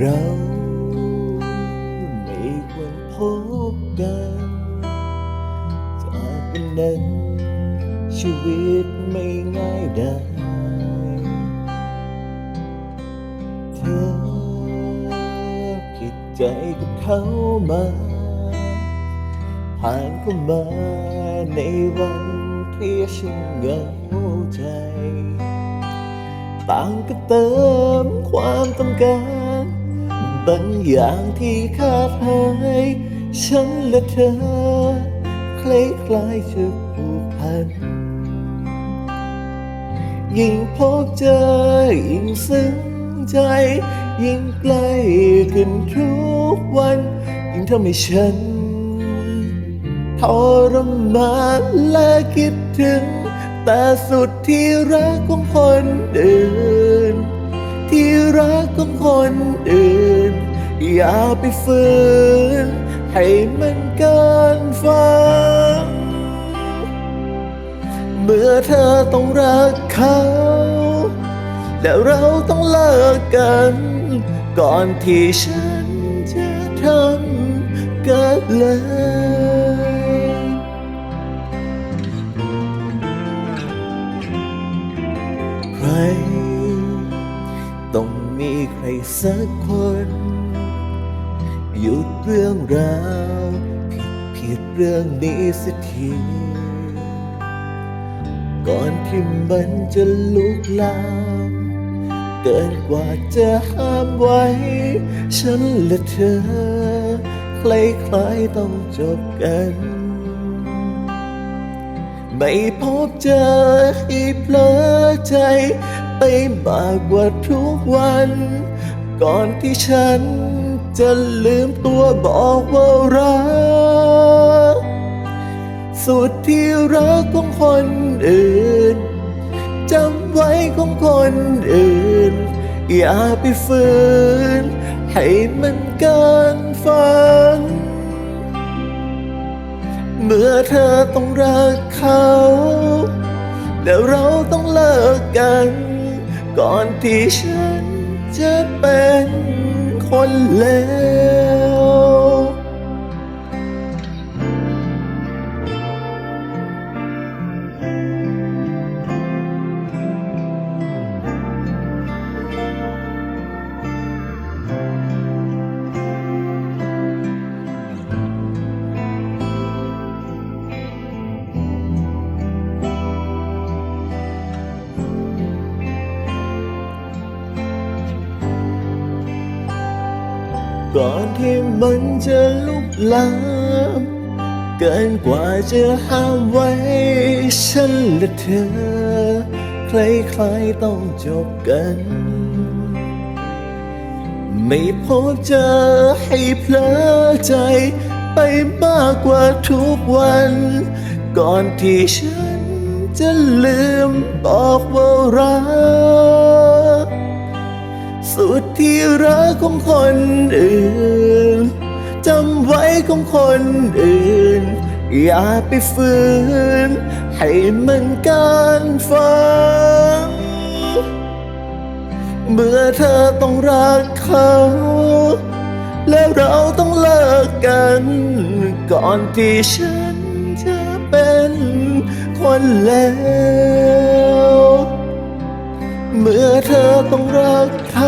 เราไม่ควรพบกันจากวันนั้นชีวิตไม่ง่ายได้เธอผิดใจกับเขามา ผ่านเข้ามาในวันที่ฉันเหงาใจ ต่างก็เติมความต้องการ บางอย่างที่ขาดหายฉันและเธอ คล้ายๆจะผูกพัน ยิ่งพบเจอยิ่งซึ้งใจ ยิ่งใกล้ขึ้นทุกวัน ยิ่งทำให้ฉันทรมานและคิดถึง แต่สุดที่รักของคนอื่น ที่รักของคนอื่น อย่าไปฝืนให้มันเกินฟังเมื่อเธอต้องรักเขา และเราต้องเลิกกัน ก่อนที่ฉันจะทำกันเลย มีใครสักคน หยุดเรื่องราวผิดผิดเรื่องนี้สักที ก่อนที่มันจะลุกลาม เกินกว่าจะห้ามไว้ ฉันและเธอ คล้ายๆต้องจบกันไม่พบเจอให้เพลอใจ ไปมากกว่าทุกวัน ก่อนที่ฉันจะลืมตัวบอกว่ารัก สุดที่รักของคนอื่นจำไว้ของคนอื่น อย่าไปฝืน ให้มันเกินฝัน เมื่อเธอต้องรักเขา แล้วเราต้องเลิกกัน ก่อนที่ฉันจะเป็นคนเลว ก่อนที่มันจะลุกลามเกินกว่าจะห้ามไว้ ฉันและเธอคล้ายๆต้องจบกัน ไม่พบเจอให้เพลอใจ ไปมากกว่าทุกวัน ก่อนที่ฉันจะลืมบอกว่ารัก สุดที่รักของคนอื่นจำไว้ของคนอื่น อย่าไปฝืน ให้มันการฟัง เมื่อเธอต้องรักเขา แล้วเราต้องเลิกกัน ก่อนที่ฉันจะเป็นคนเลวเมื่อเธอต้องรักเขา